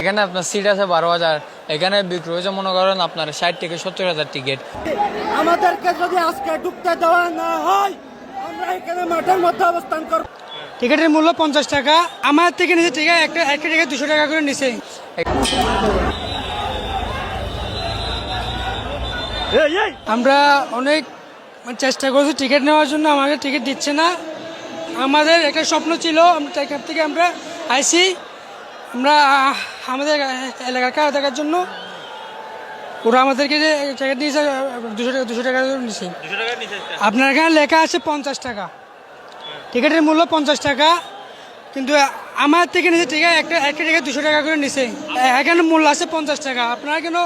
এখানে আপনার সিট আছে বারো হাজার। এখানে বিক্রি হয়েছে মনে করেন আপনার ষাট থেকে সত্তর হাজার টিকিট আমাদেরকে যদি আজকে ঢুকতে দেওয়া না হয় আমরা এখানে মাঠের মধ্যে অবস্থান করব। টিকিটের মূল্য পঞ্চাশ টাকা। আমার থেকে নিচে টিকিট একটা একটা টিকিট দুশো টাকা করে নিচে আমরা অনেক চেষ্টা করছি টিকিট নেওয়ার জন্য আমাদের টিকিট দিচ্ছে না। আমাদের একটা স্বপ্ন ছিল আমরা এখান থেকে আমরা আইসি আমরা আমাদের এলাকার কাজ দেখার জন্য ওরা আমাদেরকে যে টিকিট দিয়েছে দুশো টাকা দুশো টাকা করে নিছে আপনার এখানে লেখা আছে পঞ্চাশ টাকা। টিকিটের মূল্য পঞ্চাশ টাকা। কিন্তু আমার থেকে নিচে টিকিট একটা একটা টিকিট দুশো টাকা করে নিছে এখানে মূল্য আছে পঞ্চাশ টাকা। আপনারা কেন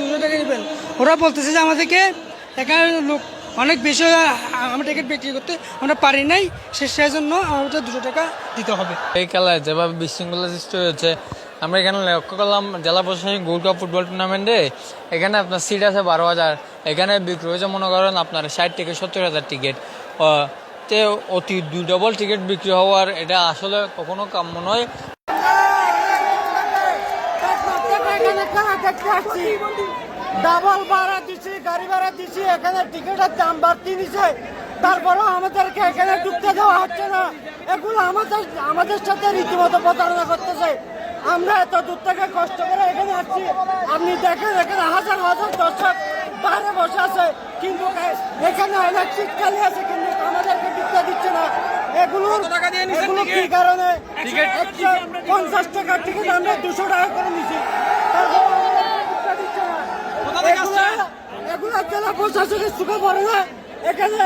দুশো টাকা নেবেন? ওরা বলতেছে যে আমাদেরকে এখানে লোক অনেক বেশি আমরা টিকিট বিক্রি করতে আমরা পারি নাই। সে সেজন্য আমাদের দুশো টাকা দিতে হবে। এই খেলায় যেভাবে বিশৃঙ্খলা সৃষ্টি হয়েছে আমরা এখানে লক্ষ্য করলাম জেলা প্রশাসনিক গোল্ড ফুটবল টুর্নামেন্টে এখানে আপনার সিট আছে বারো হাজার। এখানে বিক্রি হয়েছে, মনে করেন আপনার ষাট থেকে সত্তর হাজার টিকিট তে অতি ডবল টিকিট বিক্রি হওয়ার এটা আসলে কখনো কাম্য নয়। ডাবল ভাড়া দিছি, গাড়ি ভাড়া দিছি, এখানে টিকিটের দাম বাড়তি নিছে। তারপরেও আমাদেরকে এখানে ঢুকতে দেওয়া হচ্ছে না। এগুলো আমাদের আমাদের সাথে রীতিমতো প্রতারণা করতেছে। আমরা এত দূর থেকে কষ্ট করে এখানে আসছি। আপনি দেখেন এখানে হাজার হাজার দর্শক বাইরে বসে আছে। কিন্তু এখানে অনেক শীতকালে আছে কিন্তু আমাদেরকে ঢুকতে দিচ্ছে না। এগুলো এগুলো কি কারণে? একশো পঞ্চাশ টাকার টিকিট আমরা দুশো টাকা করে নিছি। এগুলো- জেলা প্রশাসনের সুখে পড়ে না। এখানে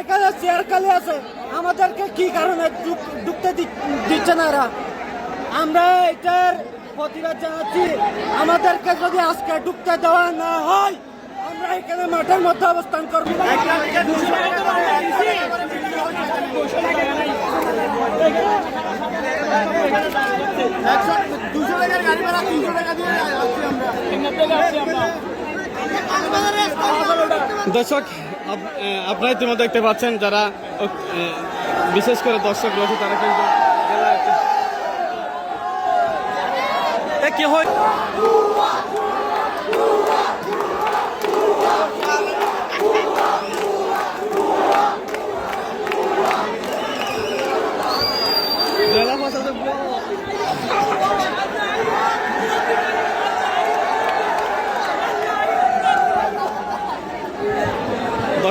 এখানে চেয়ার খালি আছে। আমাদেরকে কি কারণে ঢুকতে দিচ্ছে না এরা? আমরা এটার প্রতিবাদ জানাচ্ছি। আমাদেরকে যদি আজকে ঢুকতে দেওয়া না হয়, আমরা এখানে মাঠের মধ্যে অবস্থান করব। দর্শক আপনারা ইতিমধ্যে দেখতে পাচ্ছেন যারা বিশেষ করে দর্শক রয়েছে, তারা কিন্তু এ, কি হয় জেলা প্রশাসক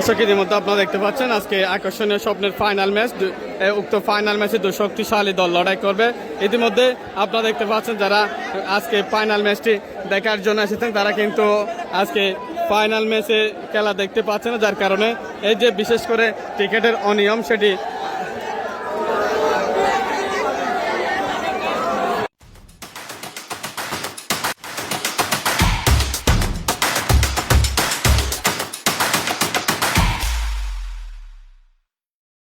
দর্শক মধ্যে আপনারা দেখতে পাচ্ছেন, আজকে আকর্ষণীয় স্বপ্নের ফাইনাল ম্যাচ উক্ত ফাইনাল ম্যাচে দু শক্তিশালী দল লড়াই করবে। ইতিমধ্যে আপনারা দেখতে পাচ্ছেন যারা আজকে ফাইনাল ম্যাচটি দেখার জন্য এসেছেন, তারা কিন্তু আজকে ফাইনাল ম্যাচে খেলা দেখতে পাচ্ছে না, যার কারণে এই যে বিশেষ করে ক্রিকেটের অনিয়ম, সেটি